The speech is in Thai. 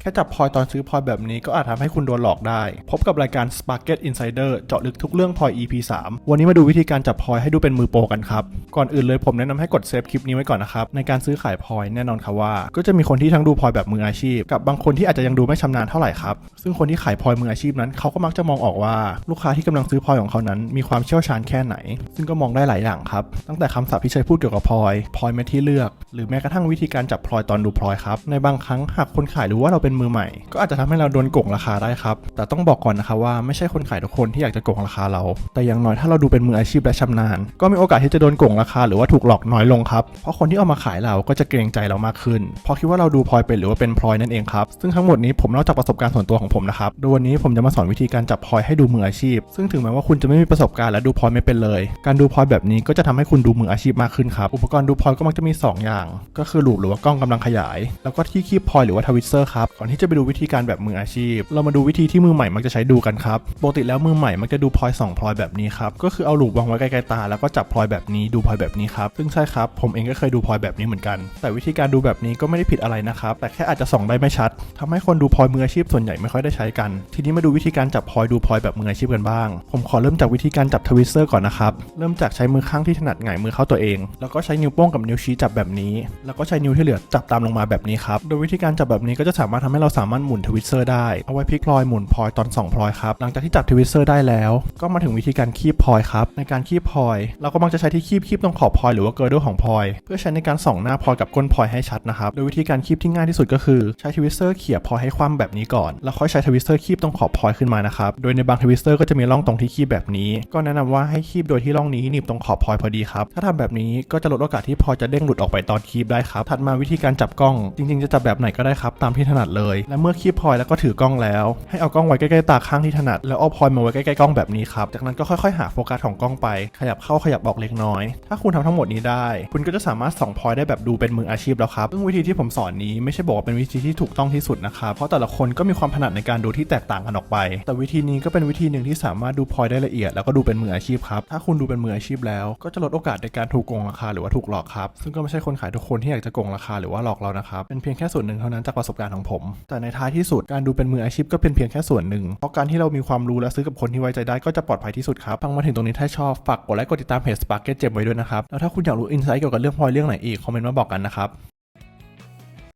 แค่จับพลอยตอนซื้อพลอยแบบนี้ก็อาจทำให้คุณโดนหลอกได้ พบกับรายการ Sparket Insider เจาะลึกทุกเรื่องพลอย EP 3 วันนี้มาดูวิธีการจับพลอยให้ดูเป็นมือโปรกันครับ ก่อนอื่นเลยผมแนะนำให้กดเซฟคลิปนี้ไว้ก่อนนะครับ ในการซื้อขายพลอยแน่นอนครับว่า ก็จะมีคนที่ทั้งดูพลอยแบบมืออาชีพ กับบางคนที่อาจจะยังดูไม่ชำนาญเท่าไหร่ครับ ซึ่งคนที่ขายพลอยมืออาชีพนั้นเขาก็มักจะมองออกว่าลูกค้าที่กำลังซื้อพลอยของเขานั้น มีความเชี่ยวชาญแค่ไหน ซึ่งก็มองได้หลายอย่างครับตั้งแต่คำศัพท์ที่ใช้พูดเกี่ยวกับพลอยพลอยเม็ดที่เลือก หรือแม้กระทั่งวิธีการจับพลอยตอนดูพลอยครับในบางครั้งหากคนขายรู้ว่าเราเป็นมือใหม่ ก็อาจจะทำให้เราโดนโกงราคาได้ครับ แต่ต้องบอกก่อนนะครับว่าไม่ใช่คนขายทุกคนที่อยากจะโกงราคาเรา แต่อย่างน้อยถ้าเราดูเป็นมืออาชีพและชำนาญ ก็มีโอกาสที่จะโดนโกงราคาหรือว่าถูกหลอกน้อยลงครับ เพราะคนที่เอามาขายเราก็จะเกรงใจเรามากขึ้น เพราะคิดว่าเราดูพลอยเป็นหรือว่าเป็นพลอยนั่นเองครับ ซึ่งทั้งหมดนี้ผมเล่าจากประสบการณ์ส่วนตัวของผมนะครับโดยวันนี้ผมจะมาสอนวิธีการจับพลอยให้ดูมืออาชีพ ซึ่งถึงแม้ว่าคุณจะไม่มีประสบการณ์และดูพลอยไม่เป็นเลย การดูพลอยแบบนี้ก็จะทำให้คุณดูมืออาชีพมากขึ้นครับ อุปกรณ์ดูพลอยก็มักจะมี 2 อย่าง ก็คือลูปหรือว่ากล้องกำลังขยาย แล้วก็ที่คีบพลอยหรือว่าทวิสเซอร์ครับก่อนที่จะไปดูวิธีการแบบมืออาชีพ เรามาดูวิธีที่มือใหม่มักจะใช้ดูกันครับปกติแล้วมือใหม่มักจะดูพลอยสองพลอยแบบนี้ครับก็คือเอาลูปวางไว้ใกล้ๆตา แล้วก็จับพลอยแบบนี้ดูพลอยแบบนี้ครับซึ่งใช่ครับผมเองก็เคยดูพลอยแบบนี้เหมือนกัน แต่วิธีการดูแบบนี้ก็ไม่ได้ผิดอะไรนะครับแต่แค่อาจจะส่องได้ไม่ชัดทำให้คนดูพลอยมืออาชีพส่วนใหญ่ไม่ค่อยได้ใช้กัน ทีนี้มาดูวิธีการจับพลอยดูพลอยแบบมืออาชีพกันบ้าง ผมขอเริ่มจากวิธีการจับทวิสเซอร์ก่อนนะครับเริ่มจากใช้มือข้างที่ถนัดหงายมือเข้าตัวเอง แล้วก็ใช้นิ้วโป้งกับนิ้วชี้จับแบบนี้ แล้วก็ใช้นิ้วที่เหลือจับตามลงมาแบบนี้ครับโดยวิธีการจับแบบนี้ก็จะสามารถทำให้เราสามารถหมุนทวิสเซอร์ได้เอาไว้พลิกพลอยหมุนพลอยตอนส่องพลอยครับหลังจากที่จับทวิสเซอร์ได้แล้ว ก็มาถึงวิธีการคีบพลอยครับในการคีบพลอย เราก็มักจะใช้ที่คีบคีบตรงขอบพลอยหรือว่าเกอร์ดของพลอย เพื่อใช้ในการส่องหน้าพลอยกับก้นพลอยให้ชัดนะครับโดยวิธีการคีบที่ง่ายที่สุดก็คือใช้ทวิสเซอร์เขี่ยพลอยให้คว่ำแบบนี้ก่อนแล้วค่อยใช้ทวิสเซอร์คีบตรงขอบพลอยขึ้นมานะครับโดยในบางทวิสเซอร์ก็จะมีร่องตรงที่คีบแบบนี้ ก็แนะนำว่าให้คีบโดยที่ร่องนี้หนีบตรงขอบพลอยพอดีครับถ้าทำแบบนี้ก็จะลดโอกาสที่พลอยจะเด้งหลุดออกไปตอนคีบได้ครับถัดมาวิธีการจับกล้อง จริง ๆ จะจับแบบไหนก็ได้ครับตามที่ถนัดเลยและเมื่อคีบพลอยแล้วก็ถือกล้องแล้ว ให้เอากล้องไว้ใกล้ๆตาข้างที่ถนัด แล้วเอาพลอยมาไว้ใกล้ๆกล้องแบบนี้ครับ จากนั้นก็ค่อยๆ หาโฟกัสของกล้องไป ขยับเข้าขยับออกเล็กน้อย ถ้าคุณทำทั้งหมดนี้ได้ คุณก็จะสามารถส่องพลอยได้แบบดูเป็นมืออาชีพแล้วครับซึ่งวิธีที่ผมสอนนี้ไม่ใช่บอกว่าเป็นวิธีที่ถูกต้องที่สุดนะครับเพราะแต่ละคนก็มีความถนัดในการดูที่แตกต่างกันออกไป แต่วิธีนี้ก็เป็นวิธีหนึ่งที่สามารถดูพลอยได้ละเอียด แล้วก็ดูเป็นมืออาชีพครับถ้าคุณดูเป็นมืออาชีพแล้ว ก็จะลดโอกาสในการถูกโกงราคาหรือว่าถูกหลอกครับซึ่งก็ไม่ใช่คนขายทุกคนที่อยากจะโกงราคาหรือว่าหลอกเรานะครับเป็นเพียงแค่ส่วนหนึ่งเท่านั้นจากประสบการณ์ของผมแต่ในท้ายที่สุดการดูเป็นมืออาชีพก็เป็นเพียงแค่ส่วนหนึ่ง เพราะการที่เรามีความรู้และซื้อกับคนที่ไว้ใจได้ก็จะปลอดภัยที่สุดครับ ฟังมาถึงตรงนี้ถ้าชอบฝากกดไลค์กดติดตามเพจ Sparket เจ็บไว้ด้วยนะครับ แล้วถ้าคุณอยากรู้อินไซต์เกี่ยวกับเรื่องพลอยเรื่องไหนอีกคอมเมนต์มาบอกกันนะครับ